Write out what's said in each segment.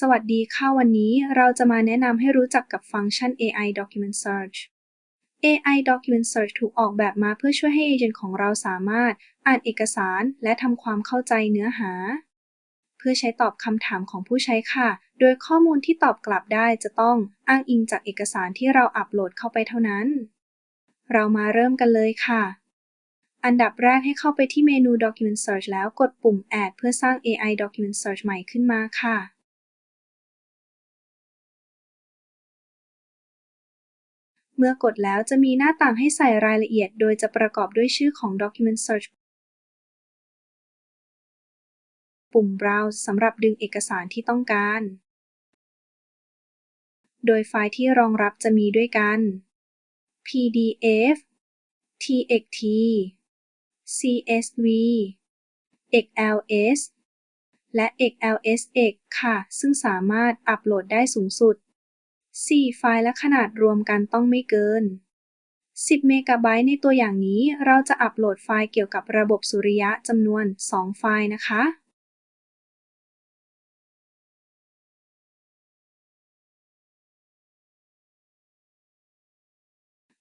สวัสดีค่ะวันนี้เราจะมาแนะนำให้รู้จักกับฟังก์ชัน AI Document Search AI Document Search ถูกออกแบบมาเพื่อช่วยให้เอเจนต์ของเราสามารถอ่านเอกสารและทำความเข้าใจเนื้อหา เพื่อใช้ตอบคำถามของผู้ใช้ค่ะ โดยข้อมูลที่ตอบกลับได้จะต้องอ้างอิงจากเอกสารที่เราอัปโหลดเข้าไปเท่านั้น เรามาเริ่มกันเลยค่ะ อันดับแรกให้เข้าไปที่เมนู Document Search แล้วกดปุ่ม Add เพื่อสร้าง AI Document Search ใหม่ขึ้นมาค่ะ เมื่อกดแล้วจะมีหน้าต่างให้ใส่รายละเอียด โดยจะประกอบด้วยชื่อของ Document Search ปุ่ม Browse สำหรับดึงเอกสารที่ต้องการ โดยไฟล์ที่รองรับจะมีด้วยกัน PDF TXT CSV XLS และ XLSX ค่ะ ซึ่งสามารถอัปโหลดได้สูงสุด 4ไฟล์และขนาดรวมกันต้องไม่เกิน 10 เมกะไบต์ในตัวอย่างนี้ เราจะอัปโหลดไฟล์เกี่ยวกับระบบสุริยะจำนวน 2 ไฟล์นะคะ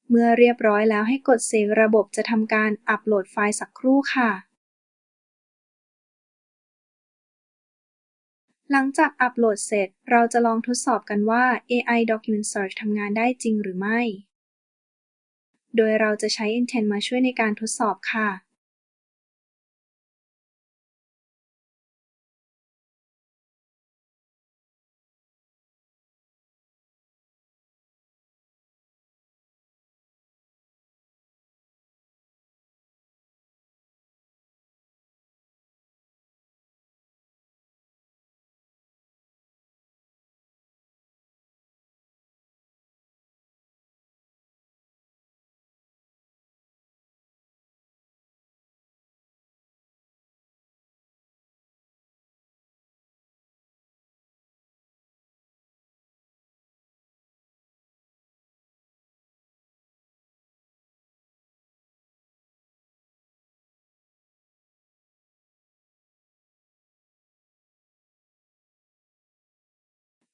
เมื่อเรียบร้อยแล้วให้กดเซฟระบบจะทำการอัปโหลดไฟล์สักครู่ค่ะ หลังจากอัปโหลดเสร็จ เราจะลองทดสอบกันว่า AI Document Search ทำงานได้จริงหรือไม่ โดยเราจะใช้ Intent มาช่วยในการทดสอบค่ะ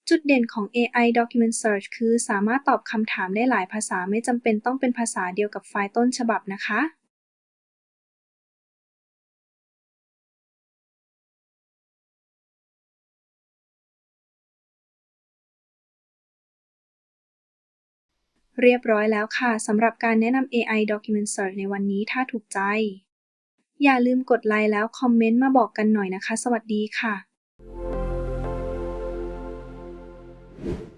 จุดเด่นของ AI Document Search คือสามารถตอบคำถามได้หลายภาษาไม่จำเป็นต้องเป็นภาษาเดียวกับไฟล์ต้นฉบับนะคะ เรียบร้อยแล้วค่ะสำหรับการแนะนำ AI Document Search ในวันนี้ถ้าถูกใจ อย่าลืมกดไลค์แล้วคอมเมนต์มาบอกกันหน่อยนะคะ สวัสดีค่ะ you.